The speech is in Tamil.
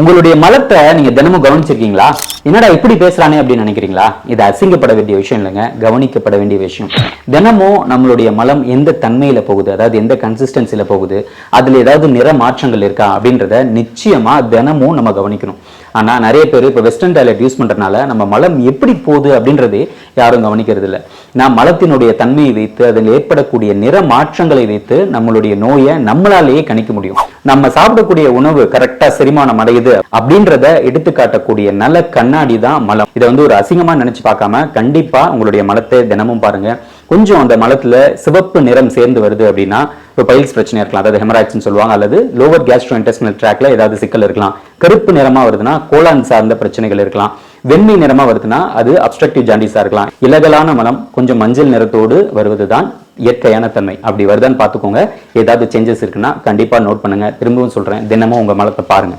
உங்களுடைய மலத்தை நீங்க தினமும் கவனிச்சிருக்கீங்களா? என்னடா இப்படி பேசுறானே அப்படின்னு நினைக்கிறீங்களா? இது அசிங்கப்பட வேண்டிய விஷயம் இல்லைங்க. கவனிக்கப்பட வேண்டிய விஷயம். தினமும் நம்மளுடைய மலம் எந்த தன்மையில போகுது? அதாவது எந்த கன்சிஸ்டன்சில போகுது? அதுல ஏதாவது நிற மாற்றங்கள் இருக்கா? அப்படின்றத நிச்சயமா தினமும் நம்ம கவனிக்கணும். ஆனா நிறைய பேர் இப்போ வெஸ்டர்ன் டாய்லெட் யூஸ் பண்றதுனால நம்ம மலம் எப்படி போகுது அப்படின்றதே யாரும் கவனிக்கிறது இல்லை. நான் மலத்தினுடைய தன்மையை வைத்து அதில் ஏற்படக்கூடிய நிற மாற்றங்களை வைத்து நம்மளுடைய நோயை நம்மளாலேயே கணிக்க முடியும். நம்ம சாப்பிடக்கூடிய உணவு கரெக்டா செரிமானம் அடையுது அப்படின்றத எடுத்து காட்டக்கூடிய நல்ல கண்ணாடி தான் மலம். இதை வந்து ஒரு அசிங்கமா நினைச்சு பார்க்காம கண்டிப்பா உங்களுடைய மலத்தை தினமும் பாருங்க. கொஞ்சம் அந்த மலத்துல சிவப்பு நிறம் சேர்ந்து வருது அப்படின்னா இப்போ பைல்ஸ் பிரச்சனை இருக்கலாம் அதாவது ஹெமராய்ட்ஸ்னு சொல்லுவாங்க அல்லது லோவர் கேஸ்ட்ரோ இன்டெஸ்டினல் ட்ராக்ல ஏதாவது சிக்கல் இருக்கலாம். கருப்பு நிறமா வருதுன்னா கோலான் சார்ந்த பிரச்சனைகள் இருக்கலாம். வெண்மை நிறமா வருதுன்னா அது அப்ஸ்ட்ரக்டிவ் ஜாண்டிஸா இருக்கலாம். இலகலான மலம் கொஞ்சம் மஞ்சள் நிறத்தோடு வருவதுதான் இயற்கையான தன்மை. அப்படி வருதான்னு பார்த்துக்கோங்க. ஏதாவது சேஞ்சஸ் இருக்குன்னா கண்டிப்பா நோட் பண்ணுங்க. திரும்பவும் சொல்றேன். தினமும் உங்க மலத்தை பாருங்க.